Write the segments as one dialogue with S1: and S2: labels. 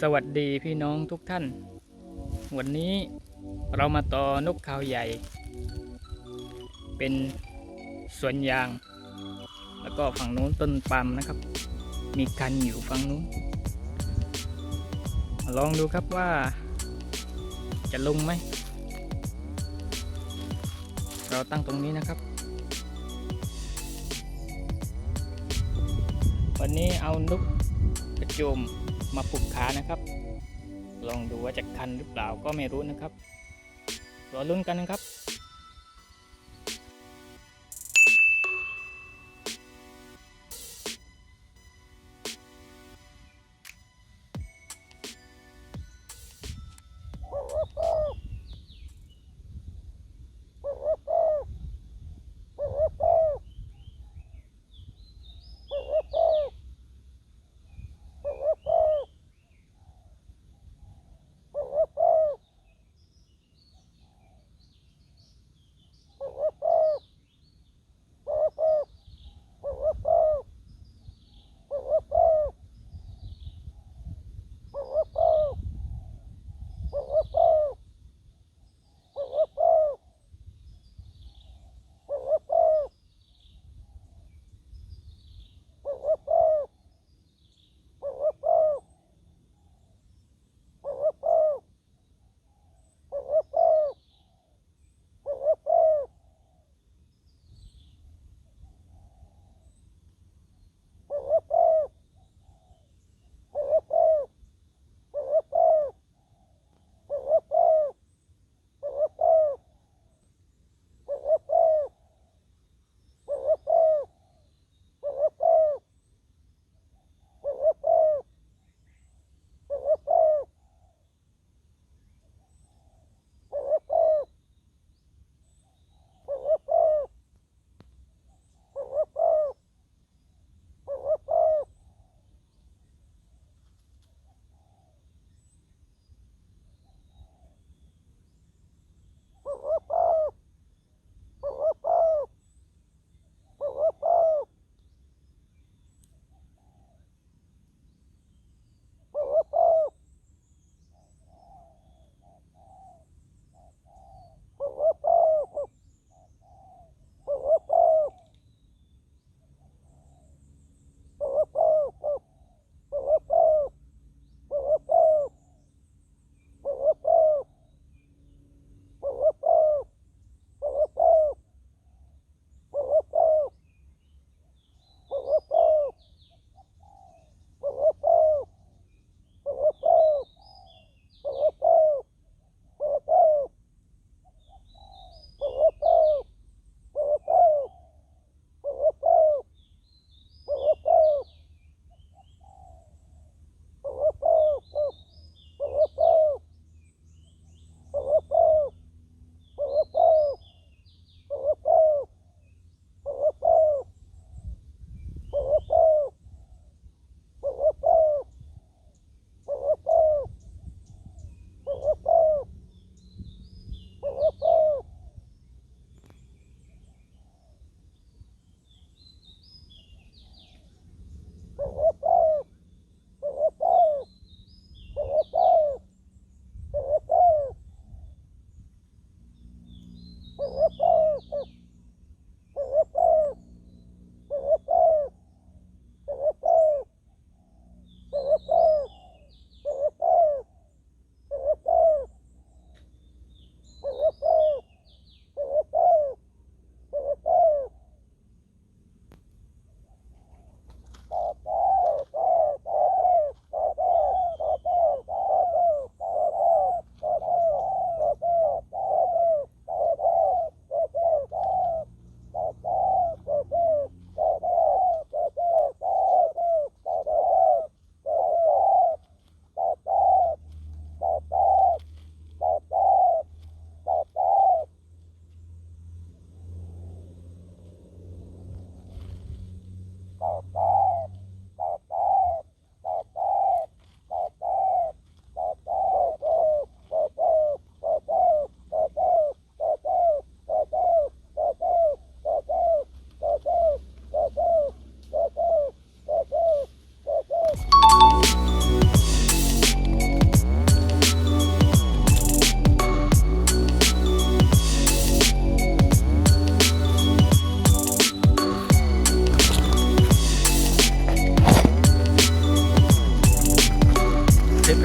S1: สวัสดีพี่น้องทุกท่าน วันนี้เรามาต่อนกเขาใหญ่ เป็นสวนยาง แล้วก็ฝั่งนู้นต้นปาล์มนะครับ มีกันอยู่ฝั่งนู้นมาลองดูครับว่า จะลงไหม เราตั้งตรงนี้นะครับ วันนี้เอานกกระโจม มาปลุกขานะครับ ลองดูว่าจะคันหรือเปล่าก็ไม่รู้นะครับรอลุ้นกันนะครับ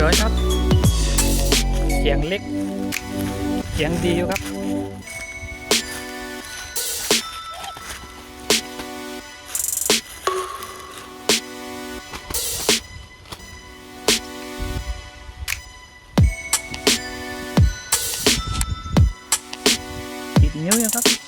S1: อยครับเสียงเล็กเสียงดีอยู่ครับติดนิ้วยังครับ